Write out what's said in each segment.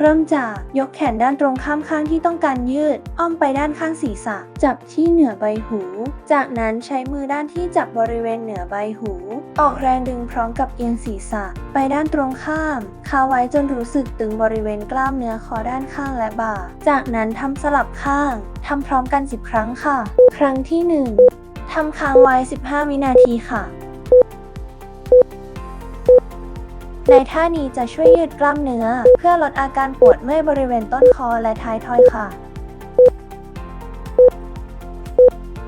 เริ่มจากยกแขนด้านตรงข้ามข้างที่ต้องการยืด อ้อมไปด้านข้างศีรษะ จับที่เหนือใบหู จากนั้นใช้มือด้านที่จับบริเวณเหนือใบหู ออกแรงดึงพร้อมกับเอียงศีรษะ ไปด้านตรงข้ามคาไว้จนรู้สึกตึงบริเวณกล้ามเนื้อคอด้านข้างและบ่า จากนั้นทำสลับข้างทำพร้อมกัน 10 ครั้งค่ะ ครั้งที่ 1ทำค้างไว้ 15 วินาทีค่ะ ในท่านี้จะช่วยยืดกล้ามเนื้อ เพื่อลดอาการปวดเมื่อยบริเวณต้นคอและท้ายทอยค่ะ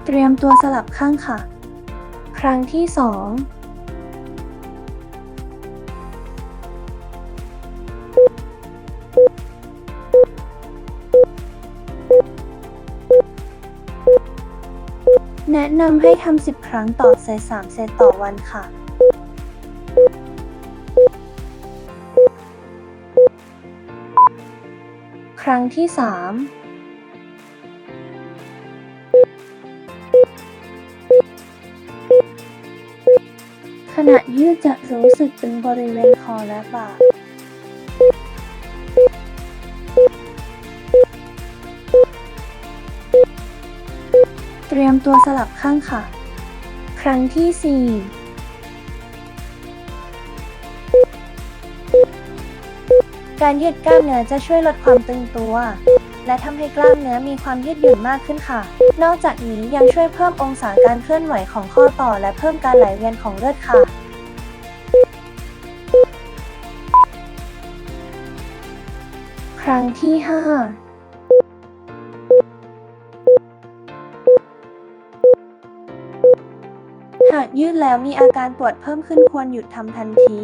เตรียมตัวสลับข้างค่ะ ครั้งที่สองแนะนำให้ทำ 10 ครั้งต่อเซต3เซตต่อวันค่ะ ครั้งที่3ขณะยืดจะรู้สึกตึงบริเวณคอและบ่าเตรียมตัวสลับข้างค่ะ ครั้งที่ 4 การยืดกล้ามเนื้อจะช่วยลดความตึงตัว และทำให้กล้ามเนื้อมีความยืดหยุ่นมากขึ้นค่ะ นอกจากนี้ยังช่วยเพิ่มองศาการเคลื่อนไหวของข้อต่อ และเพิ่มการไหลเวียนของเลือดค่ะครั้งที่ 5 หากยืดแล้วมีอาการปวดเพิ่มขึ้นควรหยุดทำทันที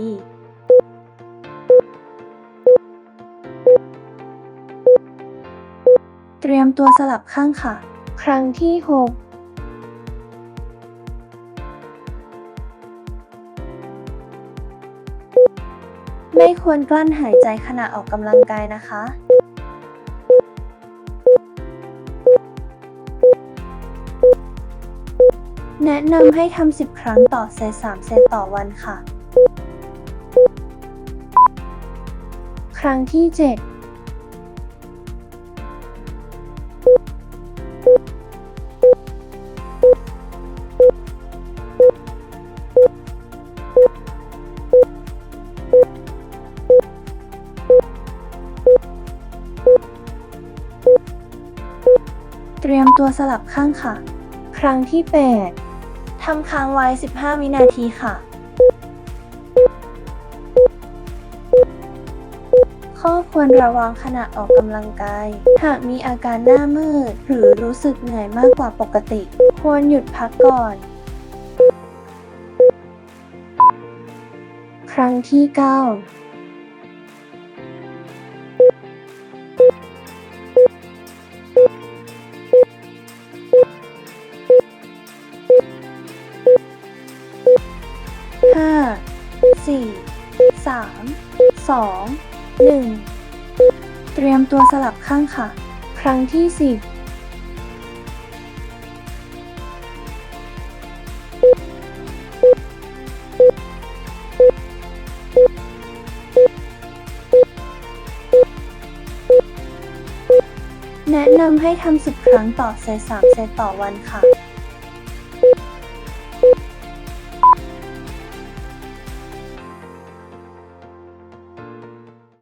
ตรียมตัวสลับข้างค่ะ ครั้งที่ 6ไม่ควรกลั้นหายใจขณะออกกำลังกายนะคะ แนะนำให้ทำ 10 ครั้งต่อเซต3เซตต่อวันค่ะ ครั้งที่ 7 ตรียมตัวสลับข้างค่ะ ครั้งที่ 8 ทำค้างไว้ 15 วินาทีค่ะ ข้อควรระวังขณะออกกำลังกาย หากมีอาการหน้ามืด หรือรู้สึกเหนื่อยมากกว่าปกติ ควรหยุดพักก่อน ครั้งที่ 9 ห้าสี่สามสองหนึ่งเตรียมตัวสลับข้างค่ะ ครั้งที่สิบแนะนำให้ทำสิบครั้งต่อเซตสามเซตต่อวันค่ะ